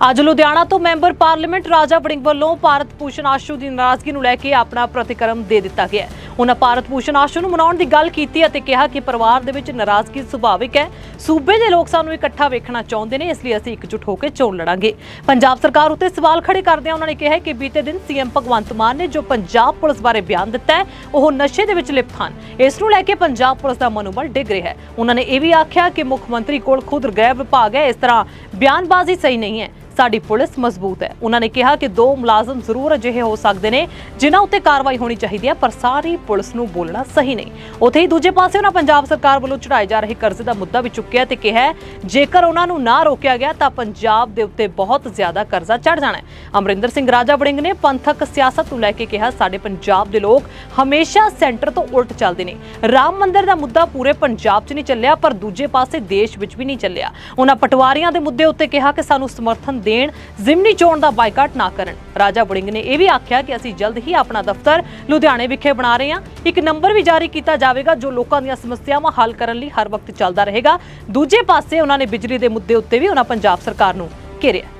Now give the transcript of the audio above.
ਅੱਜ ਲੁਧਿਆਣਾ ਤੋਂ member parliament Raja Warring ਵੱਲੋਂ ਭਾਰਤ ਭੂਸ਼ਣ ਆਸ਼ੂ ਦੀ ਨਾਰਾਜ਼ਗੀ ਨੂੰ ਲੈ ਕੇ ਆਪਣਾ ਪ੍ਰਤੀਕਰਮ ਦੇ ਦਿੱਤਾ ਗਿਆ ਉਹਨਾਂ ਭਾਰਤ ਭੂਸ਼ਣ ਆਸ਼ੂ ਨੂੰ ਮਨਾਉਣ ਦੀ ਗੱਲ ਕੀਤੀ ਅਤੇ ਕਿਹਾ ਕਿ ਪਰਿਵਾਰ ਦੇ ਵਿੱਚ ਨਾਰਾਜ਼ਗੀ ਸੁਭਾਵਿਕ ਹੈ। ਸੂਬੇ ਦੇ ਲੋਕ ਸਾਨੂੰ ਇਕੱਠਾ ਵੇਖਣਾ ਚਾਹੁੰਦੇ ਨੇ, ਇਸ ਲਈ ਅਸੀਂ ਇਕਜੁੱਟ ਹੋ ਕੇ ਚੋਣ ਲੜਾਂਗੇ। ਪੰਜਾਬ ਸਰਕਾਰ ਉੱਤੇ ਸਵਾਲ ਖੜੇ ਕਰਦਿਆਂ ਉਹਨਾਂ ਨੇ ਕਿਹਾ ਕਿ ਬੀਤੇ ਦਿਨ ਸੀਐਮ ਭਗਵੰਤ ਮਾਨ ਨੇ ਜੋ ਪੰਜਾਬ ਪੁਲਿਸ ਬਾਰੇ ਬਿਆਨ ਦਿੱਤਾ ਹੈ, ਉਹ ਨਸ਼ੇ ਦੇ ਵਿੱਚ ਲਿਪਤ ਹਨ। ਇਸ ਨੂੰ ਲੈ ਕੇ ਪੰਜਾਬ ਪੁਲਿਸ ਦਾ ਮਨੋਬਲ ਡਿੱਗ ਰਿਹਾ ਹੈ। ਉਹਨਾਂ ਨੇ ਇਹ ਵੀ ਆਖਿਆ ਕਿ ਮੁੱਖ ਮੰਤਰੀ ਕੋਲ ਖੁਦ ਗ੍ਰਹਿ ਵਿਭਾਗ ਹੈ, ਇਸ ਤਰ੍ਹਾਂ ਬਿਆਨਬਾਜ਼ੀ ਸਹੀ ਨਹੀਂ ਹੈ। ਸਾਡੀ ਪੁਲਿਸ ਮਜ਼ਬੂਤ ਹੈ। ਉਹਨਾਂ ਨੇ ਕਿਹਾ ਕਿ ਦੋ ਮੁਲਾਜ਼ਮ ਜ਼ਰੂਰ ਅਜਿਹੇ ਹੋ ਸਕਦੇ ਨੇ, ਜਿਨ੍ਹਾਂ ਉੱਤੇ ਕਾਰਵਾਈ ਹੋਣੀ ਚਾਹੀਦੀ ਹੈ, ਪਰ ਸਾਰੀ ਪੁਲਿਸ ਨੂੰ ਬੋਲਣਾ ਸਹੀ ਨਹੀਂ। ਉੱਥੇ ਹੀ ਦੂਜੇ ਪਾਸੇ ਉਹਨਾਂ ਪੰਜਾਬ ਸਰਕਾਰ ਵੱਲੋਂ ਚੜਾਏ ਜਾ ਰਹੇ ਕਰਜ਼ੇ ਦਾ ਮੁੱਦਾ ਵੀ ਚੁੱਕਿਆ ਤੇ ਕਿਹਾ ਜੇਕਰ ਉਹਨਾਂ ਨੂੰ ਨਾ ਰੋਕਿਆ ਗਿਆ ਤਾਂ ਪੰਜਾਬ ਦੇ ਉੱਤੇ ਬਹੁਤ ਜ਼ਿਆਦਾ ਕਰਜ਼ਾ ਚੜ ਜਾਣਾ ਹੈ। ਅਮਰਿੰਦਰ ਸਿੰਘ ਰਾਜਾ ਵੜਿੰਗ ਨੇ ਪੰਥਕ ਸਿਆਸਤ ਨੂੰ ਲੈ ਕੇ ਕਿਹਾ, ਸਾਡੇ ਪੰਜਾਬ ਦੇ ਲੋਕ ਹਮੇਸ਼ਾ ਸੈਂਟਰ ਤੋਂ ਉਲਟ ਚੱਲਦੇ ਨੇ। ਰਾਮ ਮੰਦਿਰ ਦਾ ਮੁੱਦਾ ਪੂਰੇ ਪੰਜਾਬ 'ਚ ਨਹੀਂ ਚੱਲਿਆ, ਪਰ ਦੂਜੇ ਪਾਸੇ ਦੇਸ਼ ਵਿੱਚ ਵੀ ਨਹੀਂ ਚੱਲਿਆ। ਉਹਨਾਂ ਪਟਵਾਰੀਆਂ ਦੇ ਮੁੱਦੇ ਉੱਤੇ ਕਿਹਾ ਕਿ ਸਾਨੂੰ ਸਮਰਥਨ ਦੇਣ, ਜ਼ਿਮਨੀ ਚੋਣ ਦਾ ਬਾਈਕਾਟ ਨਾ ਕਰਨ। ਰਾਜਾ ਵੜਿੰਗ ਨੇ ਇਹ ਵੀ ਆਖਿਆ ਕਿ ਅਸੀਂ ਜਲਦ ਹੀ ਆਪਣਾ ਦਫ਼ਤਰ ਲੁਧਿਆਣੇ ਵਿਖੇ ਬਣਾ ਰਹੇ ਹਾਂ। ਇੱਕ ਨੰਬਰ ਵੀ ਜਾਰੀ ਕੀਤਾ ਜਾਵੇਗਾ, ਜੋ ਲੋਕਾਂ ਦੀਆਂ ਸਮੱਸਿਆਵਾਂ ਹੱਲ ਕਰਨ ਲਈ ਹਰ ਵਕਤ ਚੱਲਦਾ ਰਹੇਗਾ। ਦੂਜੇ ਪਾਸੇ ਉਹਨਾਂ ਨੇ ਬਿਜਲੀ ਦੇ ਮੁੱਦੇ ਉੱਤੇ ਵੀ ਉਹਨਾਂ ਪੰਜਾਬ ਸਰਕਾਰ ਨੂੰ ਘੇਰਿਆ।